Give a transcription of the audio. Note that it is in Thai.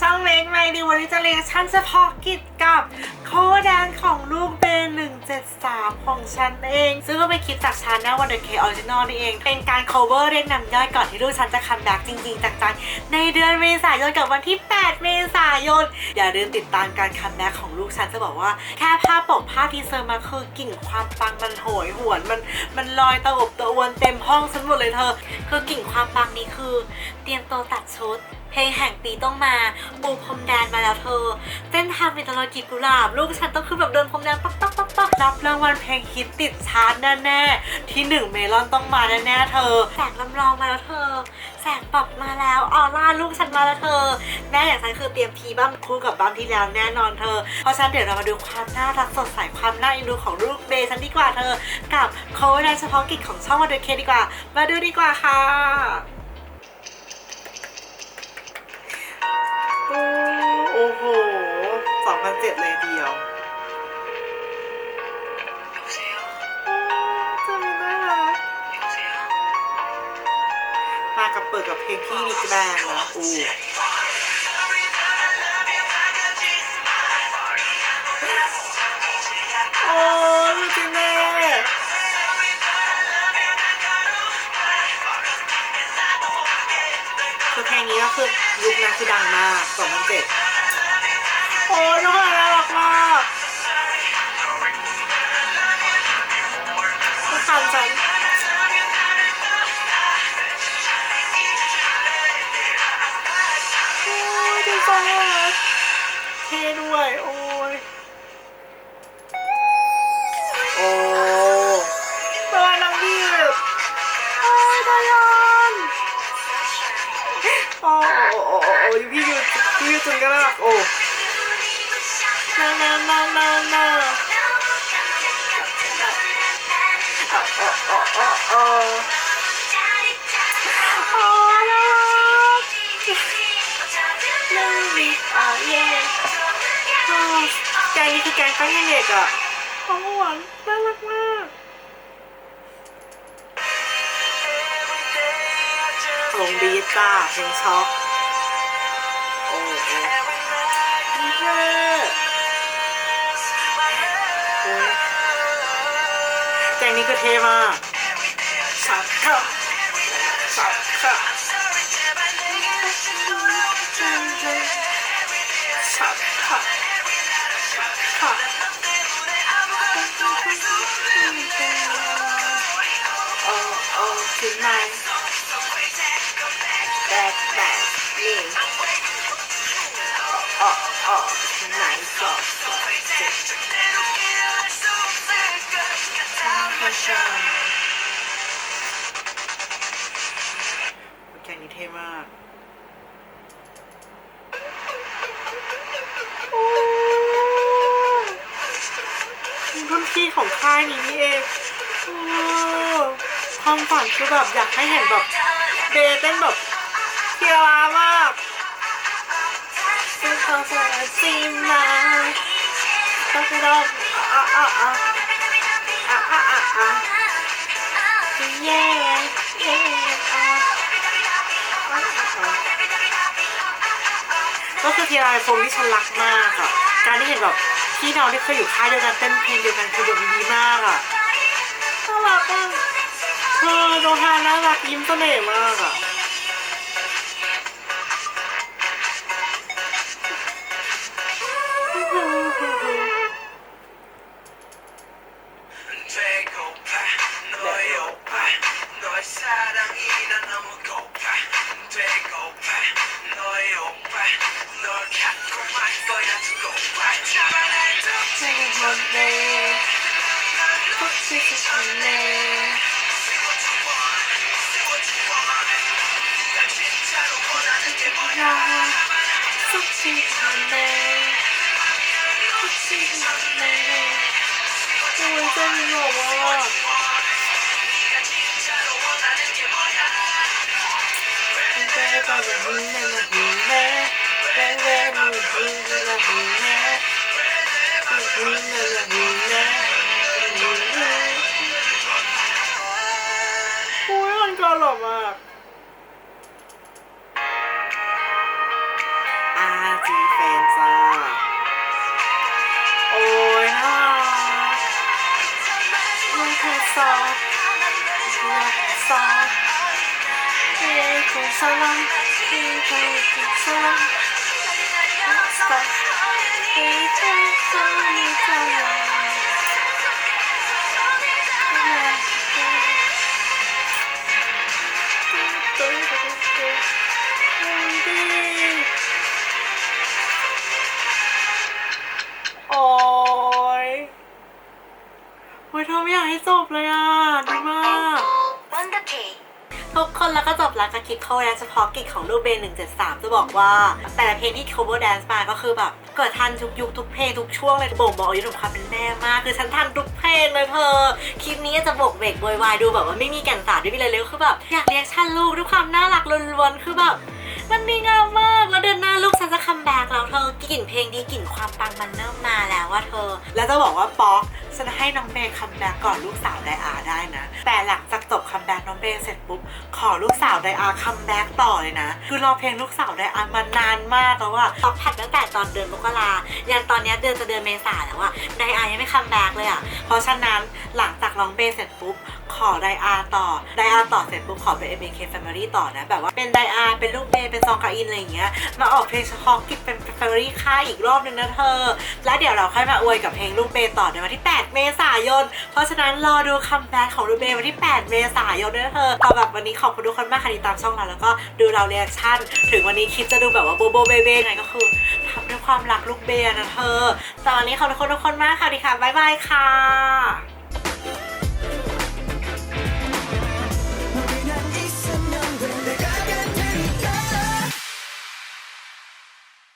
ช่องเมกไมดีวันนี้จะเรียนชั้นเฉพาะกิจกับโคแดนของลูกเบน173 ของฉันเอง ซึ่งก็เป็นคลิปจากชาแนลวันเดอร์เคออริจินอลนี่เอง เป็นการ cover เรียกนำย่อยก่อนที่ลูกฉันจะคัมแบ็กจริงๆจังๆ ในเดือนเมษายนกับวันที่ 8 เมษายน อย่าลืมติดตามการคัมแบ็กของลูกฉันจะบอกว่าแค่ภาพปกภาพทีเซอร์มาคือกลิ่นความปังมันโหยหวนมันมันลอยตะอบตะอวนเต็มห้องฉันหมดเลยเธอ คือกลิ่นความปังนี้คือ เตรียมตัวตัดชุด เพลงแห่งปีต้องมา ปูพรมแดนมาแล้วเธอเส้นทางเป็นตลอดกีบกุหลาบ ลูกฉันต้องคือแบบเดินพรมแดนปักปักปักปักรับรางวัลเพลงฮิตติดชาร์ตแน่ๆ ที่หนึ่งเมลอนต้องมาแน่ๆเธอ แสงลำลองมาแล้วเธอ แสงปรับมาแล้ว ออร่าลูกฉันมาแล้วเธอ แม่อย่างฉันคือเตรียมทีบ้างคู่กับบ้างที่แล้วแน่นอนเธอ เพราะฉะนั้นเดี๋ยวเรามาดูความน่ารักสดใสความน่าเอ็นดูของลูกเบย์ฉันดีกว่าเธอ กับโค้ดเฉพาะกิจของช่องวันดอร์เคดีกว่า มาดูดีกว่าค่ะ มันเจ็ดเลยเดียวจะมีน่ารักมากับเปิดกับเพลงที่มีแบงนะอู้โอ้ลูจิเน่คือเพลงนี้ก็คือยุคนะคือดังมากกับมันเจ็ด โอ้ยน่ารักมากทุกคนฉันโอ้ยดีจังเลยเท่ด้วย โอ้ยโอ้ตัวน้องดิวโอ้ยดายอนโอ้โอ้โอ้โอ้โอ้ยพี่ยูพี่ยูจุนก็น่ารักโอ้ นานานานานาโอ้โอ้โอ้โอ้โอ้โอ้น่ารัก Lonely อะเย่แกงนี้คือแกงข้าวเด็กอะของหวานน่ารักมากลงบีทจ้าเพลงช็อกโอ้โอ้ แกงนี้คือเท่มากสับค่ องค่ายนี้นี่เองโอ้ความฝันคือแบบอยากให้เห็นแบบเบเต้นแบบเทียรามากซึ่งเขาจะซีมาต้องไปลองอะอะอะอะอะอะอะเย่เย่อะอะอะก็คือทีไรโฟมที่ฉันรักมากอะการที่เห็นแบบ พี่น้องที่เคยอยู่ค่ายเดียวกันเต้นเพลงเดียวกันคือแบบดีมากอะน่ารักอะเธอโดฮาน่ารักยิ้มเสน่ห์มากอะ배 꽃이 피었네. ลอมากอาจีแฟนจ้าโอ้ยน่ามักคือซาลักซอาเอคุซาลังเอคุซาลังซาเอคุซาลัง ทุกคนแล้วก็จบแล้วกับคลิป cover dance เฉพาะกิจของลูกเบน173 จะบอกว่า แต่ละเพลงที่ cover dance มาก็คือแบบเกิดทันทุกยุคทุกเพลงทุกช่วงเลยบ่งบอกอายุของความเป็นแม่มาก คือฉันทันทุกเพลงเลยเธอคลิปนี้จะบกเบกบวยวายดูแบบว่าไม่มีแก่นสารไม่มีอะไรเลยคือแบบอยากเรียกชันลูกด้วยความน่ารักล้วนๆคือแบบ มันดีงามมาก แล้วเดือนหน้าลูกฉันจะคัมแบ็กแล้วเธอกลิ่นเพลงดีกลิ่นความปังมันเริ่มมาแล้วว่าเธอ แล้วจะบอกว่าป๊อกฉันให้น้องเบย์คัมแบ็กก่อนลูกสาวไดอาได้นะ แต่หลังจากจบคัมแบ็กน้องเบย์เสร็จปุ๊บขอลูกสาวไดอาคัมแบ็กต่อเลยนะ คือรอเพลงลูกสาวไดอามานานมากแล้วว่าป๊อกผัดตั้งแต่ตอนเดือนมกรายันตอนนี้เดือนจะเดือนเมษาแล้วว่าไดอายังไม่คัมแบ็กเลยอะ เพราะฉะนั้นหลังจากน้องเบย์เสร็จปุ๊บขอไดอาต่อไดอาต่อเสร็จปุ๊บขอเป็น MK Family ต่อนะแบบว่าเป็นไดอาเป็นลูกเบย์เป็นซองกาอินอะไรอย่างเงี้ยมาออกเพลงเฉพาะกิจเป็น Family ค่ายอีกรอบนึงนะเธอ แล้วเดี๋ยวเราค่อยมาอวยกับเพลงลูกเบย์ต่อในวันที่ 8 เมษายน เพราะฉะนั้นรอดูคัมแบ็กของลูกเบย์วันที่ 8 เมษายนนะเธอเอาแบบวันนี้ขอบคุณทุกคนมากค่ะที่ตามช่องเราแล้วก็ดูเราเรีแอคชั่น ถึงวันนี้คลิปจะดูแบบว่าโบโบเบเบ้ไงก็คือทำด้วยความรักลูกเบย์นะเธอตอนนี้ขอบคุณทุกคนมากค่ะดีค่ะบ๊ายบายค่ะ